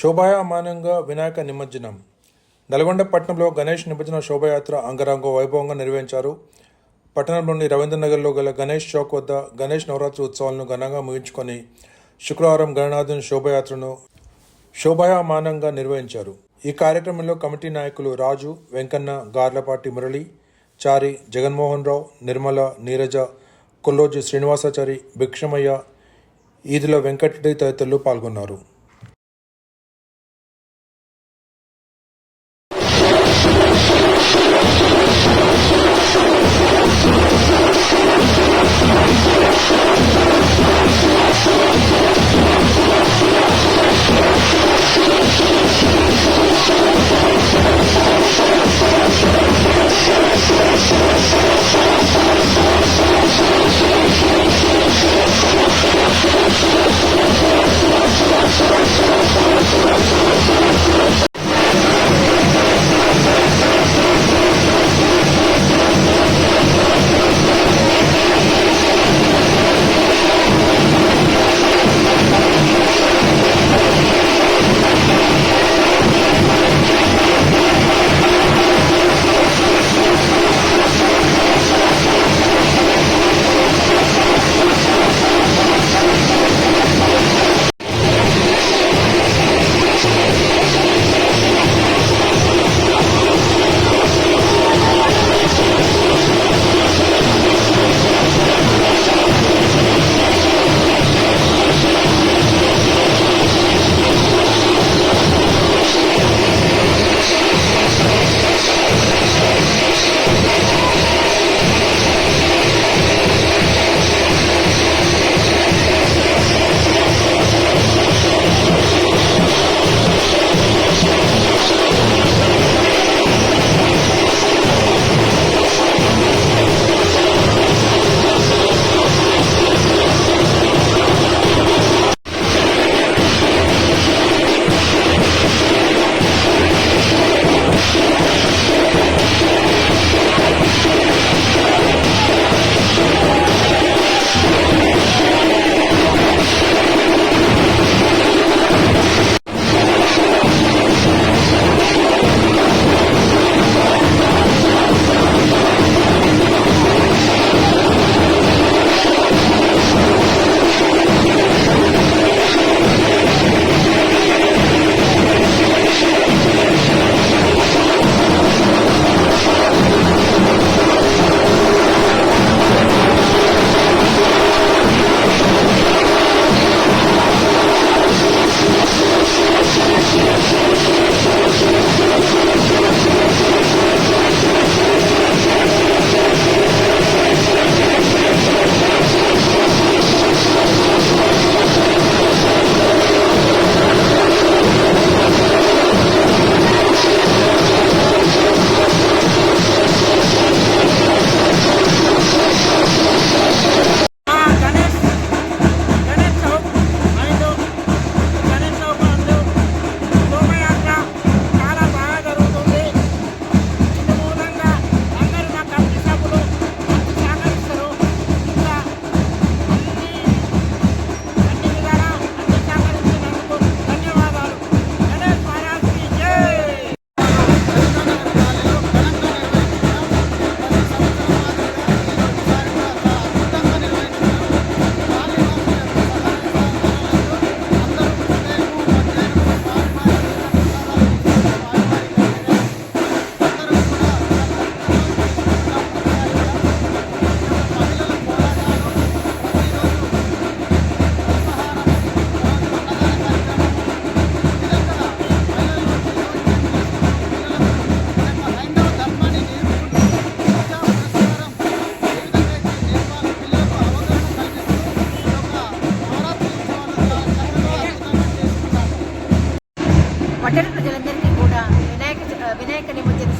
శోభాయమానంగా వినాయక నిమజ్జనం. నల్గొండ పట్టణంలో గణేష్ నిమజ్జన శోభాయాత్ర అంగరంగ వైభవంగా నిర్వహించారు. పట్టణంలోని రవీంద్రనగర్లో గల గణేష్ చౌక్ వద్ద గణేష్ నవరాత్రి ఉత్సవాలను ఘనంగా ముగించుకొని శుక్రవారం గణనాథుని శోభయాత్రను శోభాయమానంగా నిర్వహించారు. ఈ కార్యక్రమంలో కమిటీ నాయకులు రాజు వెంకన్న గార్లపాటి మురళి చారి జగన్మోహన్ రావు నిర్మల నీరజ కొల్లోజు శ్రీనివాసాచారి భిక్షమయ్య ఈదుల వెంకటరెడ్డి తదితరులు పాల్గొన్నారు.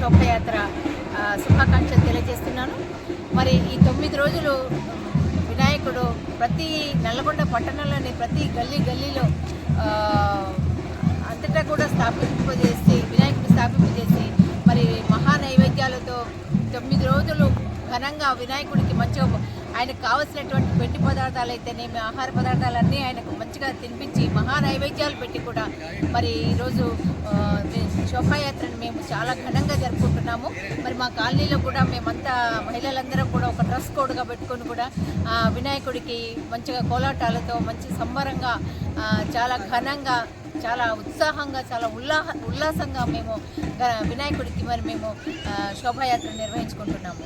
శోభయాత్ర శుభాకాంక్షలు తెలియజేస్తున్నాను. మరి ఈ తొమ్మిది రోజులు వినాయకుడు ప్రతి నల్లగొండ పట్టణంలోని ప్రతి గల్లీ గల్లీలో అంతటా కూడా స్థాపింపజేసి వినాయకుడు స్థాపింపజేసి మరి మహా నైవేద్యాలతో తొమ్మిది రోజులు ఘనంగా వినాయకుడికి మంచిగా ఆయనకు కావలసినటువంటి పెట్టి పదార్థాలు అయితేనేమి ఆహార పదార్థాలన్నీ ఆయనకు మంచిగా తినిపించి మహా నైవేద్యాలు పెట్టి కూడా మరి ఈరోజు శోభాయాత్రను మేము చాలా ఘనంగా జరుపుకుంటున్నాము. మరి మా కాలనీలో కూడా మేమంతా మహిళలందరం కూడా ఒక డ్రెస్ కోడ్గా పెట్టుకొని కూడా వినాయకుడికి మంచిగా కోలాటాలతో మంచి సంబరంగా చాలా ఘనంగా చాలా ఉత్సాహంగా చాలా ఉల్లాహ ఉల్లాసంగా మేము వినాయకుడికి మరి మేము శోభాయాత్ర నిర్వహించుకుంటున్నాము.